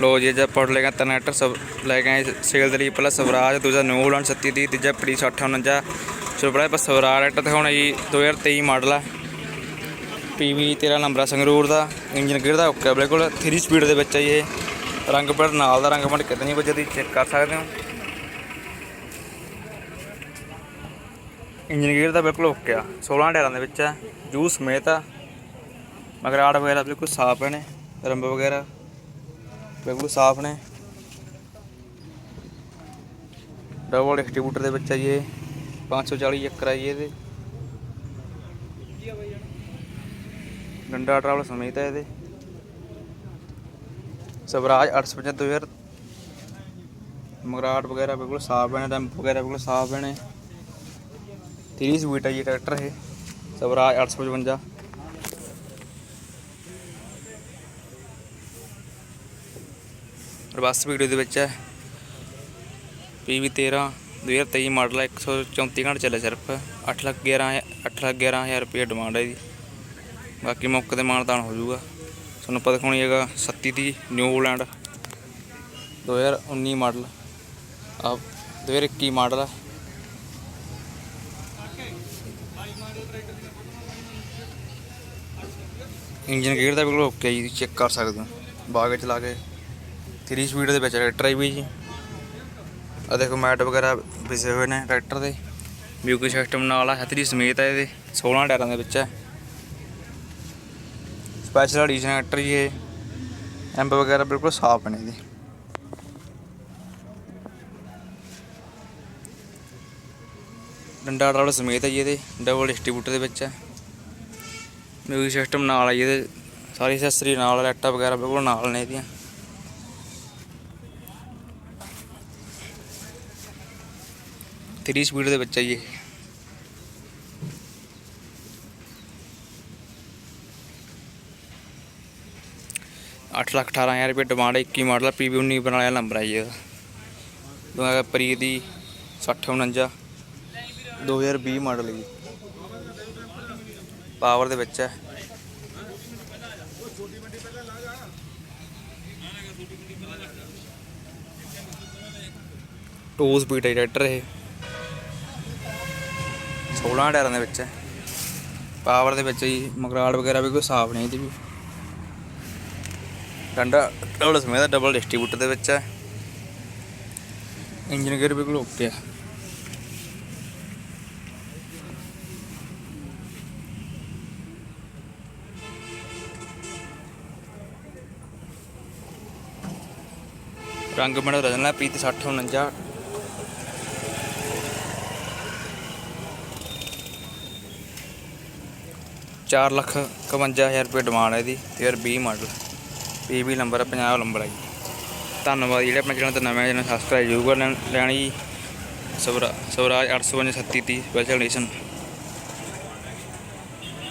ਲੋ ਜੀ ਜੇ ਪੜ ਲੇਗਾ ਟਰਨੈਟਰ ਸਭ ਲੈ ਕੇ ਆਏ ਸੇਲ ਦੇ ਲਈ ਪਹਿਲਾ ਸਵਰਾਜ, ਦੂਜਾ ਨਿਊਲੈਂਡ 37 ਦੀ ਤੀਜਾ ਪ੍ਰੀ 6049 ਸੋ ਬੜਾ ਆਪਾਂ ਸਵਰਾਜ ਐਟ ਹੁਣ ਜੀ 2023 ਮਾਡਲ ਆ। ਪੀਵੀ 13 ਨੰਬਰ ਆ ਸੰਗਰੂਰ ਦਾ, ਇੰਜਨ ਗੇਅਰ ਦਾ ਓਕੇ ਬਿਲਕੁਲ 3 ਸਪੀਡ ਦੇ ਵਿੱਚ ਆ ਜੀ ਇਹ। ਰੰਗ ਪੜ ਨਾਲ ਦਾ ਰੰਗ ਪੜ ਕਿਤਨੀ ਵਜੇ ਦੀ ਚੈੱਕ ਕਰ ਸਕਦੇ ਹੋ। ਇੰਜਨ ਗੇਅਰ ਦਾ ਬਿਲਕੁਲ ਓਕੇ ਆ 16 ਟਾਇਰਾਂ ਦੇ ਵਿੱਚ ਆ ਜੂ ਸਮੇਤ ਆ। ਮਗਰ ਆੜ ਵਗੈਰਾ ਬਿਲਕੁਲ ਸਾਫ਼ ਨੇ ਰੰਬ ਵਗੈਰਾ। ਬਿਲਕੁਲ ਸਾਫ਼ ਨੇ। ਡਬਲ ਡਿਸਟ੍ਰੀਬਿਊਟਰ ਦੇ ਵਿੱਚ ਆ ਜੀ ਇਹ। 540 ਚੱਕਰ ਆ ਜੀ ਇਹਦੇ। ਡੰਡਾ ਟਰਾਵਲ ਸਮੇਤ ਹੈ ਇਹਦੇ। ਸਵਰਾਜ 855 2000 ਮਗਰਾਟ ਵਗੈਰਾ ਬਿਲਕੁਲ ਸਾਫ਼ ਨੇ ਡੰਪ ਵਗੈਰਾ ਬਿਲਕੁਲ ਸਾਫ਼ ਨੇ 30 ਸਪੀਡ ਹੈ ਜੀ ਟਰੈਕਟਰ ਇਹ। ਸਵਰਾਜ 855 ਬੱਸ ਵੀਡੀਓ ਦੇ ਵਿੱਚ ਹੈ। PV 13 2023 ਮਾਡਲ ਹੈ 134 ਘੰਟੇ ਚੱਲਿਆ ਸਿਰਫ। 8 ਲੱਖ 11 8 ਲੱਖ 11000 ਰੁਪਏ ਡਿਮਾਂਡ ਹੈ ਜੀ ਬਾਕੀ ਮੌਕੇ ਤੇ ਮਾਨਤਾਨ ਹੋ ਜਾਊਗਾ। ਤੁਹਾਨੂੰ ਪਤਾ ਹੋਣੀ ਹੈਗਾ 37 ਦੀ ਨਿਊਲੈਂਡ 2019 ਮਾਡਲ। ਆ 2021 ਮਾਡਲ ਹੈ ਇੰਜਨ ਗੇਅਰ ਦਾ ਬਿਲਕੁਲ ਓਕੇ ਜੀ ਚੈੱਕ ਕਰ ਸਕਦੇ ਹੋ। ਬਾਗ ਚਲਾ ਕੇ 3 ਸਪੀਡ ਦੇ ਵਿੱਚ ਟਰੈਕਟਰ ਹੈ ਵੀ ਜੀ। ਆ ਦੇਖੋ ਮੈਟ ਵਗੈਰਾ ਵਿਸੇ ਹੋਏ ਨੇ ਟਰੈਕਟਰ ਦੇ। ਮਿਊਜ਼ਿਕ ਸਿਸਟਮ ਨਾਲ ਆ, ਛਤਰੀ ਸਮੇਤ ਹੈ ਇਹਦੇ। 16 ਟਾਇਰਾਂ ਦੇ ਵਿੱਚ ਹੈ ਸਪੈਸ਼ਲ ਐਡੀਸ਼ਨ ਟਰੈਕਟਰ ਜੀ ਇਹ। ਐਂਬ ਵਗੈਰਾ ਬਿਲਕੁਲ ਸਾਫ਼ ਨੇ ਇਹਦੇ। ਡੰਡਾ ਡਰਾਲ ਸਮੇਤ ਹੈ ਜੀ ਇਹਦੇ। ਡਬਲ ਡਿਸਟ੍ਰੀਬਿਊਟਰ ਦੇ ਵਿੱਚ ਹੈ ਮਿਊਜ਼ਿਕ ਸਿਸਟਮ ਨਾਲ ਆ ਜੀ ਇਹਦੇ। ਸਾਰੀ ਐਕਸੈਸਰੀ ਨਾਲ ਲੈਟਾਪ ਵਗੈਰਾ ਬਿਲਕੁਲ ਨਾਲ ਨੇ ਇਹਦੀਆਂ। ਥਰੀ ਸਪੀਡ ਦੇ ਵਿੱਚ ਆ ਜੀ ਇਹ। ਅੱਠ ਲੱਖ ਅਠਾਰਾਂ ਹਜ਼ਾਰ ਰੁਪਏ ਡਿਮਾਂਡ ਹੈ 21 ਮਾਡਲ ਪੀਵੀ 19 ਬਣਾ ਵਾਲਾ ਨੰਬਰ ਹੈ ਜੀ ਇਹਦਾ। ਦੁਆ ਪ੍ਰੀ ਦੀ 60 49 2020 ਮਾਡਲ ਹੈ ਜੀ। ਪਾਵਰ ਦੇ ਵਿੱਚ ਹੈ ਟੂ ਸਪੀਡ ਹੈ ਟਰੈਕਟਰ ਇਹ। 16 ਟਾਇਰਾਂ ਦੇ ਵਿੱਚ ਹੈ। ਪਾਵਰ ਦੇ ਵਿੱਚ ਜੀ ਮਗਰਾੜ ਵਗੈਰਾ ਵੀ ਕੋਈ ਸਾਫ਼ ਨਹੀਂ ਇਹਦੀ ਵੀ। ਡੰਡਾ ਡਬਲ ਸਮੇਤ ਦਾ ਡਬਲ ਡਿਸਟ੍ਰੀਬਿਊਟਰ ਦੇ ਵਿੱਚ ਹੈ। ਇੰਜਨ ਗੇਅਰ ਬਿਲਕੁਲ ਓਕੇ ਆ। ਰੰਗ ਬਣਾ ਰਜਨਾ ਪ੍ਰੀਤ 60 49 ਚਾਰ ਲੱਖ 51000 ਰੁਪਏ ਡਿਮਾਂਡ ਹੈ ਇਹਦੀ 2020 ਮਾਡਲ ਪੀਬੀ ਨੰਬਰ ਹੈ 50 ਨੰਬਰ ਹੈ ਜੀ। ਧੰਨਵਾਦ ਜਿਹੜੇ ਆਪਣੇ ਚੈਨਲ ਤੇ ਨਵੇਂ ਜਨ ਸਬਸਕ੍ਰਾਈਬ ਜ਼ਰੂਰ ਕਰ ਲੈਣ ਜੀ। Swara Swaraj 855 37 30 special edition